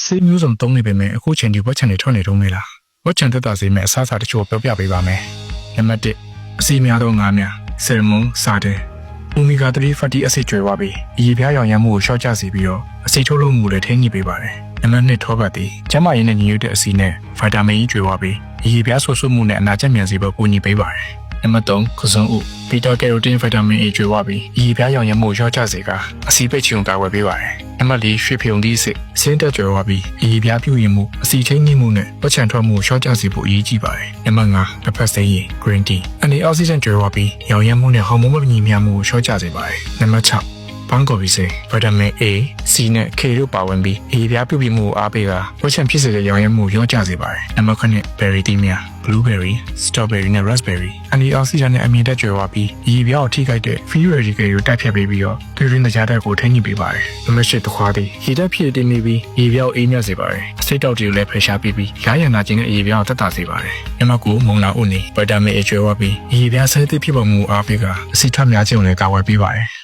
ဆေးမျိုးစုံသုံးနေပေမဲ့အခုချိန်ဒီဝက်ချန်တွေထွက်နေတော့မေးလားဝက်ချန်သက်သာစေမဲ့အစားအစာတချို့ပြောပြပေးပါမယ်နံပါတ်1အစီများသောငါးများဆယ်မွန်စာတဲ့အိုမီဂါ3 fatty acid ကျွဲသွားပြီးအရေပြားရောင်ရမ်းမှုကိုရှော့ချစေပြီးတော့အစိတ်ထုတ်လုပ်မှုကိုလည်းထိန်းညှိပေးပါတယ်နံပါတ်2ထောပတ်သည်ကျန်းမာရေးနဲ့ညီညွတ်တဲ့အစီနဲ့ဗီတာမင် E ကျွဲသွားပြီးအရေပြားဆိုးဆွမှုနဲ့အနာကျက်မြန်စေဖို့ကူညီပေးပါတယ်နံပါတ်3ကစွန်ဥဘီတာကယ်ရိုတင်ဗီတာမင် A ကျွဲသွားပြီးအရေပြားရောင်ရမ်းမှုကိုရှော့ချစေကာအစီပိတ်ချွန်ကာကွယ်ပေးပါတယ် နံပါတ်4ရွှေဖျုံသီးစစ်ဆင်းသက်ကျွဲသွားပြီးအရေပြားပြုရင်မှုအစီထိန်းညှိမှုနဲ့ပတ်ချံထွက်မှုကိုရှော့ချစေဖို့အရေးကြီးပါတယ်နံပါတ်5တစ်ဖက်စိမ်းရည် green tea အနေအောက်ဆီဂျင်ကျွဲသွားပြီးရောင်ရမ်းမှုနဲ့ဟော်မုန်းမညီမျှမှုကိုရှော့ချစေပါတယ်နံပါတ်6 ဘန်ကော်ဘီစေဗီတာမင် A, C နဲ့ K တို့ပါဝင်ပြီးအရေးပြားပြုပြင်မှုကိုအားပေးကဝက်ချန်ဖြစ်စေတဲ့ရောင်ရမ်းမှုကိုရောကျစေပါတယ်။နံပါတ်9 berry တီးများ blueberry, strawberry နဲ့ raspberry အနီအောက်ဆီဂျင်နဲ့အမြင့်တက်ကြွယ်ဝပြီးအရေးပြားကိုထိခိုက်တဲ့ free radical ကိုတိုက်ဖြတ်ပေးပြီးတော့ဂရင်းတရားတက်ကိုထိန်းညှိပေးပါတယ်။နံပါတ်10တခွားသည်ရေတက်ဖြစ်တင်နေပြီးအရေးပြားကိုအေးမြတ်စေပါတယ်။အစိတ်တောက်တွေကိုလည်းဖယ်ရှားပေးပြီးရာရန်နာခြင်းနဲ့အရေးပြားကိုတက်တာစေပါတယ်။နံပါတ်9မုံလာဥနီဗီတာမင် A ကျွဲဝပြီးအရေးပြားဆဲသစ်ဖြစ်ပေါ်မှုကိုအားပေးကအဆီထများခြင်းကိုလည်းကာကွယ်ပေးပါတယ်။